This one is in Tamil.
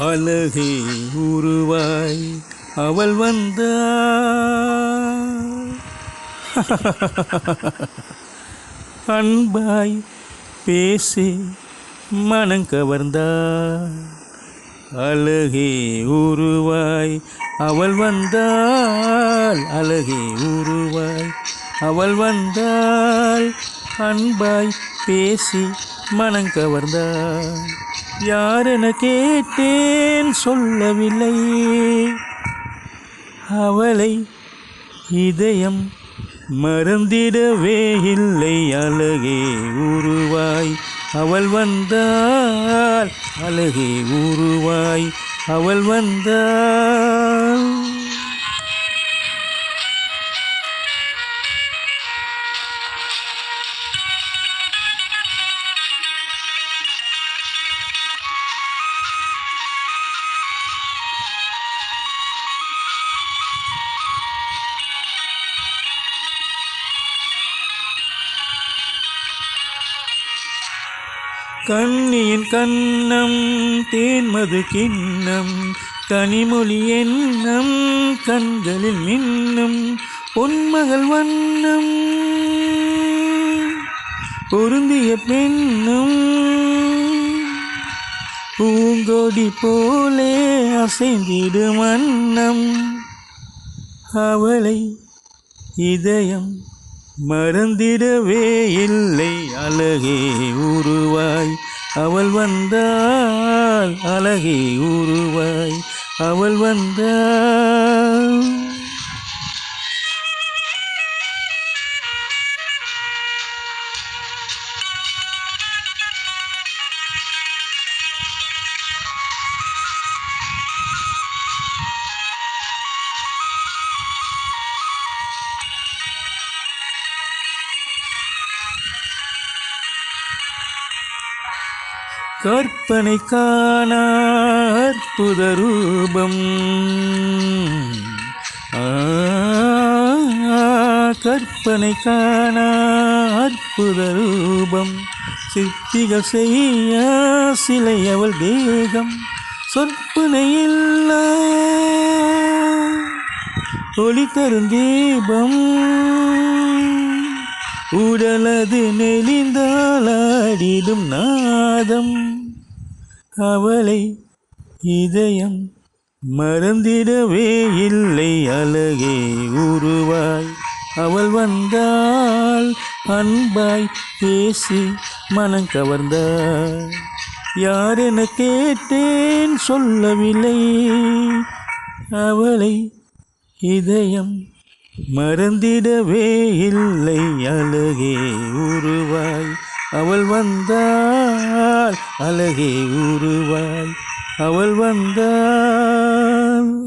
அழகே உருவாய். அவள் வந்த அன்பாய் பேசி மனம் கவர்ந்தாள். அழகே உருவாய். அவள் வந்தாள். அழகே உருவாய். அவள் வந்தாள். அன்பாய் பேசி மனம் கவர்ந்தாள். யாரென கேட்டேன் சொல்லவில்லை. அவளை இதயம் மறந்திடவே இல்லை. அழகே உருவாய் அவள் வந்தாள் அழகே உருவாய் அவள் வந்தாள் கண்ணியின் கண்ணம் தேன்மது கிண்ணம் கனிமொழி எண்ணம் கண்களில் மின்னும் பொன்மகள் வண்ணம் பொருந்திய பெண்ணும் பூங்கொடி போலே அசைந்திடு மன்னம் அவளை இதயம் மறந்திடவே இல்லை. அழகே உருவாய். அவள் வந்தாள் அழகே உருவாய். அவள் வந்தாள் கற்பனை காண அற்புத ரூபம் கற்பனை காண அற்புத ரூபம் சிற்பிகள் செய்ய சிலை அவள் தேகம். சொற்பனையில் ஒளி தரும் தீபம். உடலது நெளிந்தாலாடிடும் நாதம். அவளை இதயம் மறந்திடவே இல்லை அழகே உருவாய். அவள் வந்தாள் அன்பாய் பேசி மனம் கவர்ந்தாள். யார் என கேட்டேன் சொல்லவில்லை. அவளை இதயம் மறந்திடவே இல்லை அழகே உருவாய். அவள் வந்தாள் அழகே உருவாய். அவள் வந்தாள்